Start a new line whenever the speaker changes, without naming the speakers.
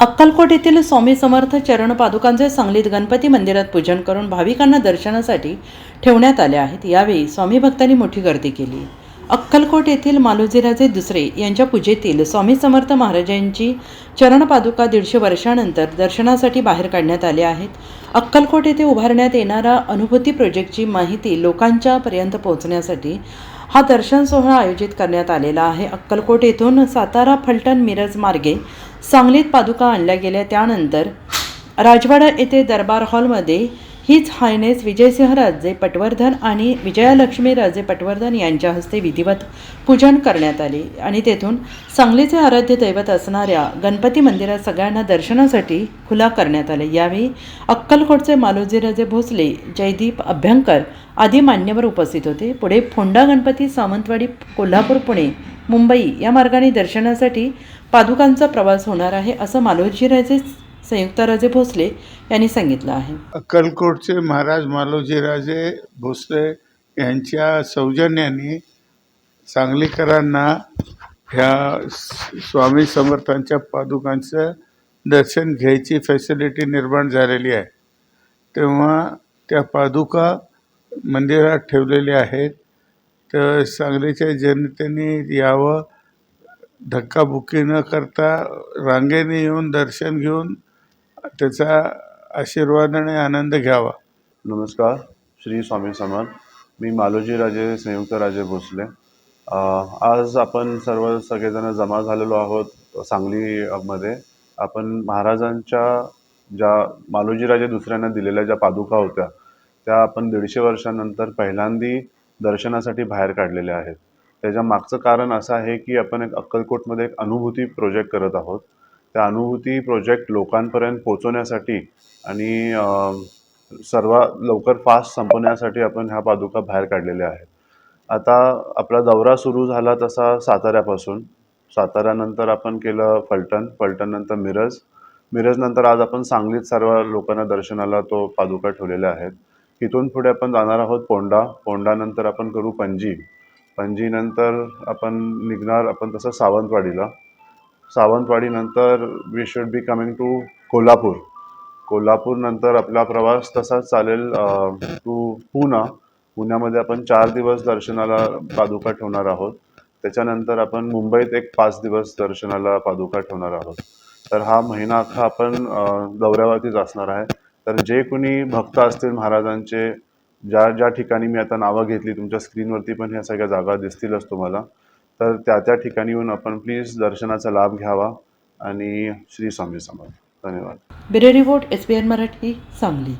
अक्कलकोट येथील स्वामी समर्थ चरण पादुकांचे सांगलीत गणपती मंदिरात पूजन करून भाविकांना दर्शनासाठी ठेवण्यात आले आहेत. यावेळी स्वामी भक्तांनी मोठी गर्दी केली. अक्कलकोट येथील मालोजीराजे दुसरे यांच्या पूजेतील स्वामी समर्थ महाराजांची चरण पादुका दीडशे वर्षानंतर दर्शनासाठी बाहेर काढण्यात आले आहेत. अक्कलकोट येथे उभारण्यात येणारा अनुभूती प्रोजेक्टची माहिती लोकांच्या पर्यंत पोहोचण्यासाठी हा दर्शन सोहळा आयोजित करण्यात आलेला आहे. अक्कलकोट येथून सातारा फलटण मिरज मार्गे सांगलीत पादुका आणल्या गेल्या. त्यानंतर राजवाडा येथे दरबार हॉलमध्ये हीच हायनेस विजयसिंह राजे पटवर्धन आणि विजयालक्ष्मी राजे पटवर्धन यांच्या हस्ते विधिवत पूजन करण्यात आले. आणि तेथून सांगलीचे आराध्य दैवत असणाऱ्या गणपती मंदिरात सगळ्यांना दर्शनासाठी खुला करण्यात आले. यावेळी अक्कलकोटचे मालोजीराजे भोसले जयदीप अभ्यंकर आदी मान्यवर उपस्थित होते. पुढे फोंडा गणपती सावंतवाडी कोल्हापूर पुणे मुंबई या मार्गाने दर्शनासाठी पादुकांचा प्रवास होणार आहे असं मालोजीराजे संयुक्त राजे भोसले यांनी सांगितलं आहे.
अक्कलकोटचे महाराज मालोजीराजे भोसले यांच्या सौजन्याने सांगलीकरांना ह्या स्वामी समर्थांच्या पादुकांचं दर्शन घ्यायची फॅसिलिटी निर्माण झालेली आहे. तेव्हा त्या पादुका मंदिरात ठेवलेल्या आहेत. तर सांगलीच्या जनतेने यावं धक्काबुक्की न करता रांगेने येऊन दर्शन घेऊन त्याचा आशीर्वाद आणि आनंद घ्यावा.
नमस्कार श्री स्वामी समर्थ. मी मालोजी राजे संयुक्त राजे भोसले. आज आपण सर्व सगळेजण जमा झालेलो आहोत सांगलीमध्ये आपण महाराजांच्या ज्या मालोजी राजे दुसऱ्यांना दिलेल्या ज्या पादुका होत्या त्या आपण दीडशे वर्षानंतर पहिल्यांदी दर्शनासाठी बाहेर काढलेल्या आहेत. त्याच्या मागचं कारण असं आहे की आपण एक अक्कलकोटमध्ये एक अनुभूती प्रोजेक्ट करत आहोत. त्या अनुभूती प्रोजेक्ट लोकांपर्यंत पोचवण्यासाठी आणि सर्व लवकर फास्ट संपवण्यासाठी आपण ह्या पादुका बाहेर काढलेल्या आहेत. आता आपला दौरा सुरू झाला तसा साताऱ्यापासून. साताऱ्यानंतर आपण केलं फलटण फलटणनंतर मिरज. मिरजनंतर आज आपण सांगलीत सर्व लोकांना दर्शनाला तो पादुका ठेवलेल्या आहेत. तिथून पुढे आपण जाणार आहोत पोंडा. पोंडानंतर आपण करू पणजी. पणजीनंतर आपण निघणार आपण तसं सावंतवाडीला. सावंतवाडीनंतर we should be coming to Kolhapur. Kolhapur नंतर आपला प्रवास तसाच चालेल टू पुणा. पुण्यामध्ये आपण चार दिवस दर्शनाला पादुका ठेवणार आहोत. त्याच्यानंतर आपण मुंबईत एक पाच दिवस दर्शनाला पादुका ठेवणार आहोत. तर हा महिना अख्खा आपण दौऱ्यावरतीच असणार आहे. तर जे कोणी भक्त असतील महाराजांचे ज्या ज्या ठिकाणी मी आता नावं घेतली तुमच्या स्क्रीनवरती पण ह्या सगळ्या जागा दिसतीलच तुम्हाला. तर त्या त्या ठिकाणी येऊन आपण प्लीज दर्शनाचा लाभ घ्यावा आणि श्री स्वामी समर्थ. धन्यवाद.
Bureau report S B N Marathi Sangli.